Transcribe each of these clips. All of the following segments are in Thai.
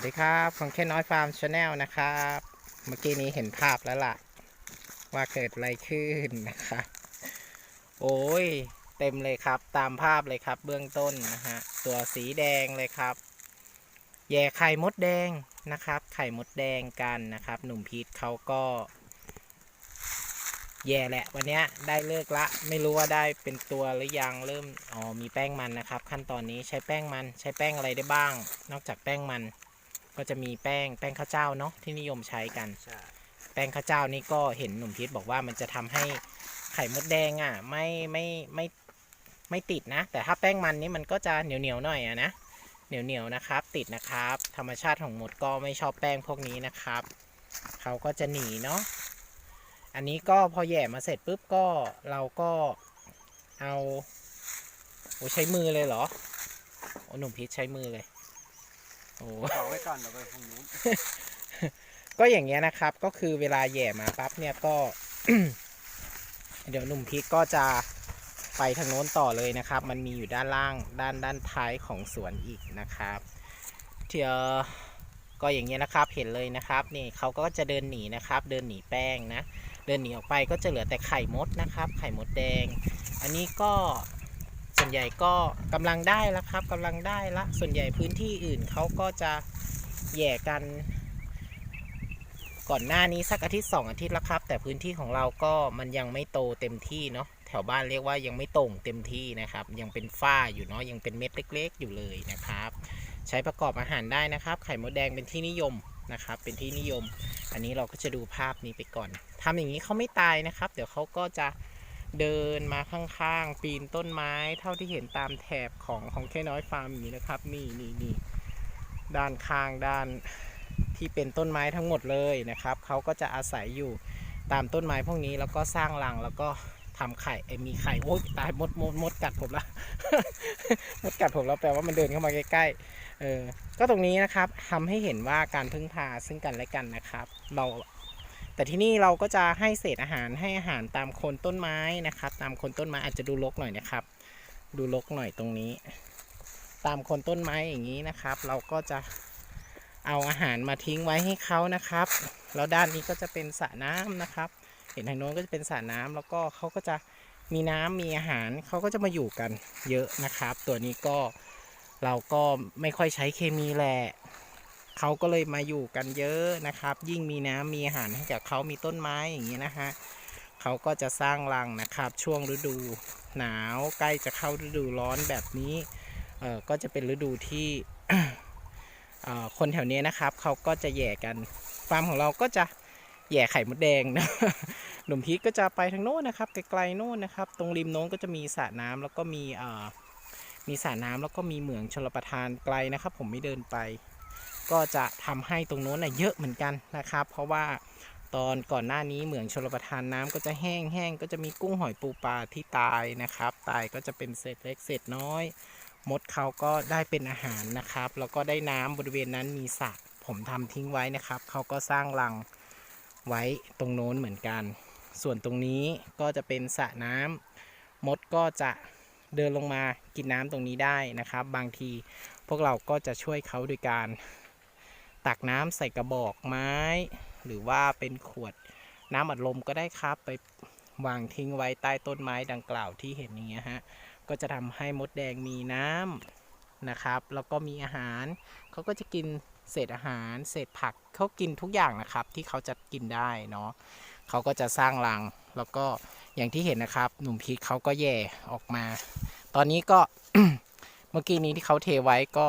วัสดีครับของแค่น้อยฟาร์มชาแนลนะครับ เมื่อกี้นี้เห็นภาพแล้วล่ะ ว่าเกิดอะไรขึ้นนะคะโอ้ย เต็มเลยครับ ตามภาพเลยครับ เบื้องต้นนะฮะ ตัวสีแดงเลยครับ แย่ไข่มดแดงนะครับ ไข่มดแดงกันนะครับ หนุ่มพีทเขาก็ แย่แหละ วันนี้ได้เลิกละ ไม่รู้ว่าได้เป็นตัวหรือยังเริ่ม อ๋อ มีแป้งมันนะครับ ขั้นตอนนี้ใช้แป้งมัน ใช้แป้งอะไรได้บ้าง นอกจากแป้งมัน ก็จะมีแป้งแป้งข้าวเจ้าเนาะที่นิยมใช้กัน ใช่แป้งข้าวเจ้านี่ก็เห็นหนุ่มพีทบอกว่ามันจะทำให้ไข่มดแดงอะไม่ไม่ไม่ไม่ติดนะ แต่ถ้าแป้งมันนี่มันก็จะเหนียวเหนียวๆหน่อยอะนะเหนียวเหนียวๆนะครับ ติดนะครับ ธรรมชาติของมดก็ไม่ชอบแป้งพวกนี้นะครับเขาก็จะหนีเนาะอันนี้ก็พอแหย่มาเสร็จปุ๊บก็เราก็เอาโอ้ใช้มือเลยเหรอโอ้หนุ่มพีทใช้มือเลย โอ้ต่อไว้ก่อนเดี๋ยวไปตรงนู้นก็อย่างเงี้ยนะครับก็คือเวลาแหย่มาปั๊บเนี่ยก็ เดี๋ยวหนุ่มพีกก็จะไปทางโน้นต่อเลยนะครับ มันมีอยู่ด้านล่างด้านด้านท้ายของสวนอีกนะครับเทียก็อย่างเงี้ยนะครับเห็นเลยนะครับนี่เขาก็จะเดินหนีนะครับ เดินหนีแป้งนะ เดินหนีออกไปก็จะเหลือแต่ไข่มดนะครับ ไข่มดแดง อันนี้ก็ ส่วนใหญ่ก็กำลังได้แล้วครับกำลังได้ละ ส่วนใหญ่พื้นที่อื่นเขาก็จะแย่กัน ก่อนหน้านี้สักอาทิตย์สองอาทิตย์แล้วครับ แต่พื้นที่ของเราก็มันยังไม่โตเต็มที่เนาะแถวบ้านเรียกว่ายังไม่โต่งเต็มที่นะครับ ยังเป็นฝ้าอยู่เนาะยังเป็นเม็ดเล็ก ๆ อยู่เลยนะครับ ใช้ประกอบอาหารได้นะครับ ไข่มดแดงเป็นที่นิยมนะครับ เป็นที่นิยม อันนี้เราก็จะดูภาพนี้ไปก่อนทำอย่างนี้เขาไม่ตายนะครับ เดี๋ยวเขาก็จะ เดินมาข้างๆ ปีนต้นไม้เท่าที่เห็นตามแถบของของแค่น้อยฟาร์มนี้นะครับ นี่นี่นี่ด้านข้างด้านที่เป็นต้นไม้ทั้งหมดเลยนะครับเขาก็จะอาศัยอยู่ตามต้นไม้พวกนี้แล้วก็สร้างรังแล้วก็ทำไข่เอ้มีไข่โอ๊ยตายมดมดมดกัดผมละมดกัดผมแล้วแปลว่ามันเดินเข้ามาใกล้ๆเออก็ตรงนี้นะครับทำให้เห็นว่าการพึ่งพาซึ่งกันและกันนะครับ เรา แต่ที่นี่เราก็จะให้เศษอาหารให้อาหารตามโคนต้นไม้นะครับ ตามโคนต้นไม้อาจจะดูรกหน่อยนะครับ ดูรกหน่อยตรงนี้ ตามโคนต้นไม้อย่างนี้นะครับ เราก็จะเอาอาหารมาทิ้งไว้ให้เขานะครับ แล้วด้านนี้ก็จะเป็นสระน้ำนะครับ เห็นทางโน้นก็จะเป็นสระน้ำแล้วก็เขาก็จะมีน้ำมีอาหารเขาก็จะมาอยู่กันเยอะนะครับ ตัวนี้ก็เราก็ไม่ค่อยใช้เคมีแหละ เขาก็เลยมาอยู่กันเยอะนะครับ ยิ่งมีน้ำมีอาหารให้กับเขามีต้นไม้อย่างนี้นะฮะเขาก็จะสร้างรังนะครับ ช่วงฤดูหนาวใกล้จะเข้าฤดูร้อนแบบนี้เออก็จะเป็นฤดูที่เอ่อคนแถวนี้นะครับเขาก็จะแย่กันฟาร์มของเราก็จะแย่ไข่มดแดงนะหนุ่มพีทก็จะไปทางโน้นนะครับไกลๆโน้นนะครับ ตรงริมโน้นก็จะมีสระน้ำแล้วก็มีเอ่อมีสระน้ำแล้วก็มีเหมืองชลประทานไกลนะครับ ผมไม่เดินไป ก็จะทำให้ตรงโน้นน่ะเยอะเหมือนกันนะครับ เพราะว่าตอนก่อนหน้านี้เหมืองชลประทานน้ำก็จะแห้งแห้งก็จะมีกุ้งหอยปูปลาที่ตายนะครับ ตายก็จะเป็นเศษเล็กเศษน้อย มดเขาก็ได้เป็นอาหารนะครับ แล้วก็ได้น้ำบริเวณนั้นมีสระผมทำทิ้งไว้นะครับ เขาก็สร้างรังไว้ตรงโน้นเหมือนกัน ส่วนตรงนี้ก็จะเป็นสระน้ำมดก็จะเดินลงมากินน้ำตรงนี้ได้นะครับ บางทีพวกเราก็จะช่วยเขาโดยการ ตักน้ำใส่กระบอกไม้ หรือว่าเป็นขวดน้ำอัดลมก็ได้ครับ ไปวางทิ้งไว้ใต้ต้นไม้ดังกล่าวที่เห็นอย่างเงี้ยฮะก็จะทำให้มดแดงมีน้ำนะครับ แล้วก็มีอาหารเขาก็จะกินเศษอาหาร เศษผักเขากินทุกอย่างนะครับ ที่เขาจะกินได้เนาะเขาก็จะสร้างรัง แล้วก็อย่างที่เห็นนะครับ หนุ่มพีคเขาก็แย่ออกมา ตอนนี้ก็เมื่อกี้นี้ที่เขาเทไว้ก็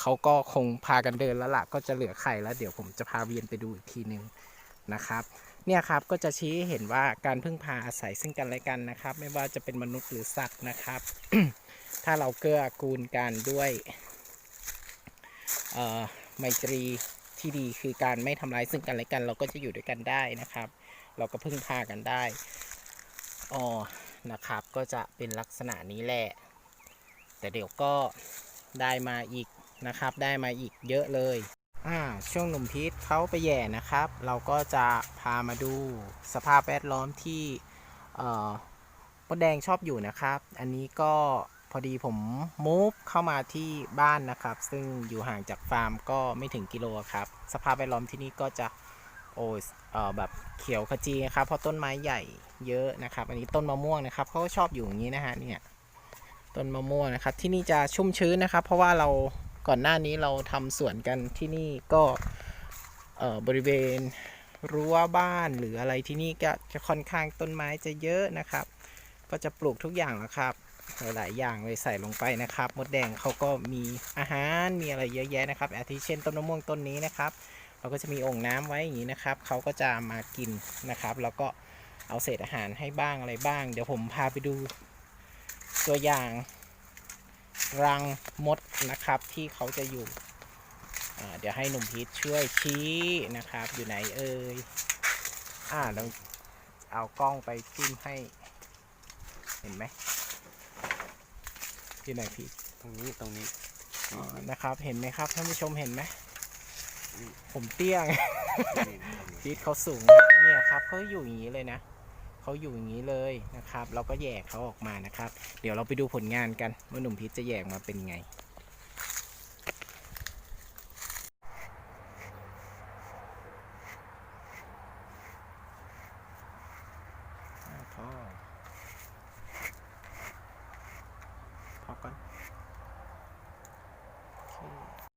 เขาก็คงพากันเดินแล้วล่ะก็จะเหลือไข่แล้วเดี๋ยวผมจะพาเวียนไปดูอีกทีหนึ่งนะครับ เนี่ยครับก็จะชี้ให้เห็นว่าการพึ่งพาอาศัยซึ่งกันและกันนะครับ ไม่ว่าจะเป็นมนุษย์หรือสัตว์นะครับ ถ้าเราเกื้อกูลกันด้วยไมตรีที่ดีคือการไม่ทำร้ายซึ่งกันและกัน เราก็จะอยู่ด้วยกันได้นะครับ เราก็พึ่งพากันได้อ๋อนะครับ ก็จะเป็นลักษณะนี้แหละ แต่เดี๋ยวก็ได้มาอีก นะครับ ได้มาอีกเยอะเลยอ่าช่วงหนุ่มพีทเขาไปแย่นะครับ เราก็จะพามาดูสภาพแวดล้อมที่เอ่อมดแดงชอบอยู่นะครับ อันนี้ก็พอดีผมมูฟเข้ามาที่บ้านนะครับ ซึ่งอยู่ห่างจากฟาร์มก็ไม่ถึงกิโลครับ สภาพแวดล้อมที่นี่ก็จะโอ้ยเอ่อแบบเขียวขจีนะครับ เพราะต้นไม้ใหญ่เยอะนะครับ อันนี้ต้นมะม่วงนะครับเขาก็ชอบอยู่อย่างนี้นะฮะเนี่ยต้นมะม่วงนะครับ ที่นี่จะชุ่มชื้นนะครับ เพราะว่าเรา ก่อนหน้านี้เราทำสวนกันที่นี่ก็บริเวณรั้วบ้านหรืออะไรที่นี่ก็จะค่อนข้างต้นไม้จะเยอะนะครับ ก็จะปลูกทุกอย่างแล้วครับ หลายๆอย่างเลยใส่ลงไปนะครับ มดแดงเขาก็มีอาหารมีอะไรเยอะแยะนะครับอาทิเช่นต้นมะม่วงต้นนี้นะครับ เราก็จะมีโอ่งน้ำไว้อย่างนี้นะครับเขาก็จะมากินนะครับ แล้วก็เอาเศษอาหารให้บ้างอะไรบ้าง เดี๋ยวผมพาไปดูตัวอย่าง รังมดนะครับที่เขาจะอยู่อ่าเดี๋ยวให้หนุ่มพีทช่วยชี้นะครับ อยู่ไหนเอ่ยอ่าเราเอากล้องไปจิ้มให้ เห็นไหมที่ไหนพี่ตรงนี้ตรงนี้อ๋อนะครับ เห็นไหมครับท่านผู้ชมเห็นไหมอืมผมเตี้ยไงนี่ตรงนี้พีทเขาสูงนะเนี่ยครับเขาอยู่อย่างนี้เลยนะ เขาอยู่อย่างนี้เลยนะครับ เราก็แยกเขาออกมานะครับ เดี๋ยวเราไปดูผลงานกันว่าหนุ่มพีทจะแยกมาเป็นไงพอพอก่อน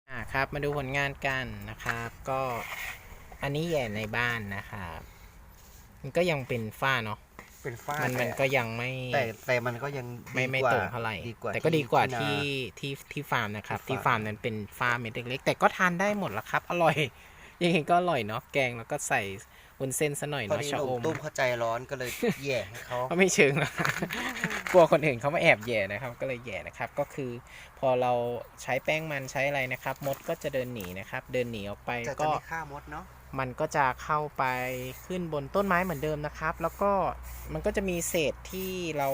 อ่าครับมาดูผลงานกันนะครับ ก็อันนี้แย่ในบ้านนะครับ มันก็ยังเป็นฝ้าเนาะเป็นฝ้ามันมันแต่ก็ยังไม่แต่แต่มันก็ยังไม่ดีไม่กว่โตเท่าไหร่ดีกว่าแต่ก็ดีกว่านาที่ที่ที่ฟาร์มนะครับ ที่ที่ฟาฟาร์ร์มมนั้นเป็นฟาร์มเม็ดเล็กๆแต่ก็ทานได้หมดละครับ อร่อยยังไงก็อร่อยเนาะแกงแล้วก็ใส่วุ้นเส้นซะหน่อยพอเนาะดีชะหอนุ่มมตุ้มเข้าใจร้อนก็เลยแย่ให้เขาก็ไม่เชิงนะกลัวคนอื่นเขามาแอบแย่นะครับ ก็เลยแย่นะครับ ก็คือพอเราใช้แป้งมันใช้อะไรนะครับ มดก็จะเดินหนีนะครับ เดินหนีออกไปจะจะก็ไม่ฆ่ามดเนาะ มันก็จะเข้าไปขึ้นบนต้นไม้เหมือนเดิมนะครับ แล้วก็มันก็จะมีเศษที่เรา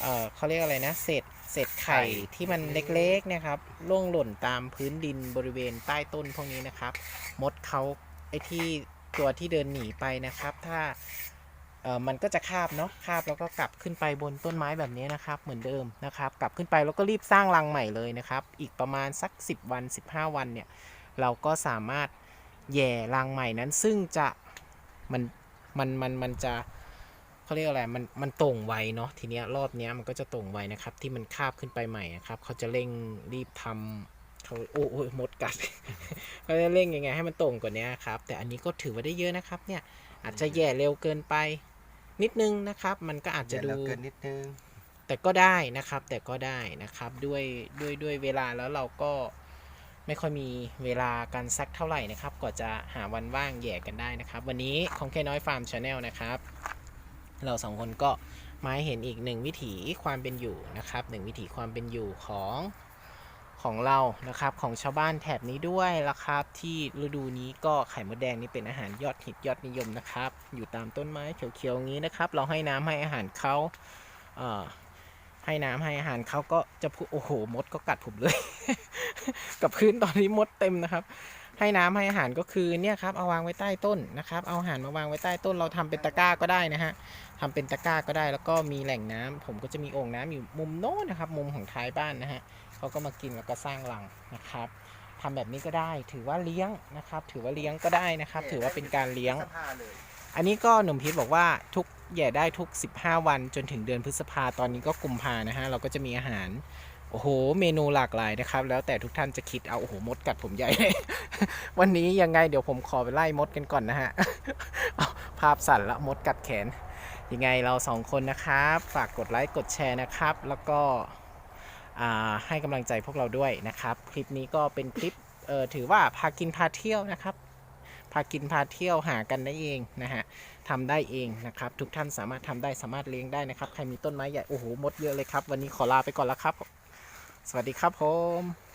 เอ่อเขาเรียกอะไรนะเศษเศษไข่ที่มันเล็กๆนี่ยครับล่วงหล่นตามพื้นดินบริเวณใต้ต้นพวกนี้นะครับ มดเขาไอ้ที่ตัวที่เดินหนีไปนะครับ ถ้าเออมันก็จะคาบเนาะคาบแล้วก็กลับขึ้นไปบนต้นไม้แบบนี้นะครับ เหมือนเดิมนะครับ กลับขึ้นไปแล้วก็รีบสร้างรังใหม่เลยนะครับ อีกประมาณสัก 10 วัน 15 วันเนี่ย เราก็สามารถ แย่รังใหม่นั้นซึ่งจะมันมันมันมันจะเขาเรียกอะไรมันมันตรงไวเนาะทีเนี้ยรอบเนี้ยมันก็จะตรงไวนะครับ ที่มันคาบขึ้นไปใหม่นะครับเขาจะเร่งรีบทำเขาโอ้โอ้ยมดกัดเขาจะเร่งยังไงให้มันตรงกว่านี้ครับ แต่อันนี้ก็ถือว่าได้เยอะนะครับ เนี่ยอาจจะแย่เร็วเกินไป นิดนึงนะครับ มันก็อาจจะแย่ดูแล้วเกินนิดนึงแต่ก็ได้นะครับ แต่ก็ได้นะครับด้วยด้วยด้วยเวลาแล้วเราก็ ไม่ค่อยมีเวลากันสักเท่าไหร่นะครับกว่าจะหาวันว่างแย่กันได้นะครับ วันนี้ของแค่น้อยฟาร์มชาแนลนะครับ เราสองคนก็มาเห็นอีกหนึ่งวิถีความเป็นอยู่นะครับหนึ่งวิถีความเป็นอยู่ของของเรานะครับของชาวบ้านแถบนี้ด้วยละครับ ที่ฤดูนี้ก็ไข่มดแดงนี่เป็นอาหารยอดฮิตยอดนิยมนะครับ อยู่ตามต้นไม้เขียวๆอย่างนี้นะครับ เราให้น้ำให้อาหารเขาเอ่อ ให้น้ำให้อาหารเขาก็จะพูโอ้โหมดก็กัดผมเลย กับพื้นตอนนี้มดเต็มนะครับ ให้น้ำให้อาหารก็คือเนี่ยครับเอาวางไว้ใต้ต้นนะครับ เอาอาหารมาวางไว้ใต้ต้น เราทำเป็นตะกร้าก็ได้นะฮะทำเป็นตะกร้าก็ได้ แล้วก็มีแหล่งน้ำผมก็จะมีโอ่งน้ำอยู่มุมโน้นนะครับ มุมของท้ายบ้านนะฮะเขาก็มากินแล้วก็สร้างรังนะครับทำแบบนี้ก็ได้ ถือว่าเลี้ยงนะครับ ถือว่าเลี้ยงก็ได้นะครับ ถือว่าเป็นการเลี้ยง อันนี้ก็หนุ่มพีทบอกว่าทุกแย่ได้ทุก 15 วันจนถึงเดือนพฤษภาตอนนี้ก็กุมภานะฮะ เราก็จะมีอาหาร โอ้โห เมนูหลากหลายนะครับ แล้วแต่ทุกท่านจะคิดเอา โอ้โห มดกัดผมใหญ่ วันนี้ยังไงเดี๋ยวผมขอไปไล่มดกันก่อนนะฮะภาพสั่นละมดกัดแขน ยังไงเราสองคนนะครับ ฝากกดไลค์กดแชร์นะครับ แล้วก็ให้กำลังใจพวกเราด้วยนะครับ คลิปนี้ก็เป็นคลิปถือว่าพากินพาเที่ยวนะครับ พากินพาเที่ยวหากันได้เองนะฮะทำได้เองนะครับ ทุกท่านสามารถทำได้สามารถเลี้ยงได้นะครับ ใครมีต้นไม้ใหญ่ โอ้โหมดเยอะเลยครับ วันนี้ขอลาไปก่อนแล้วครับ สวัสดีครับผม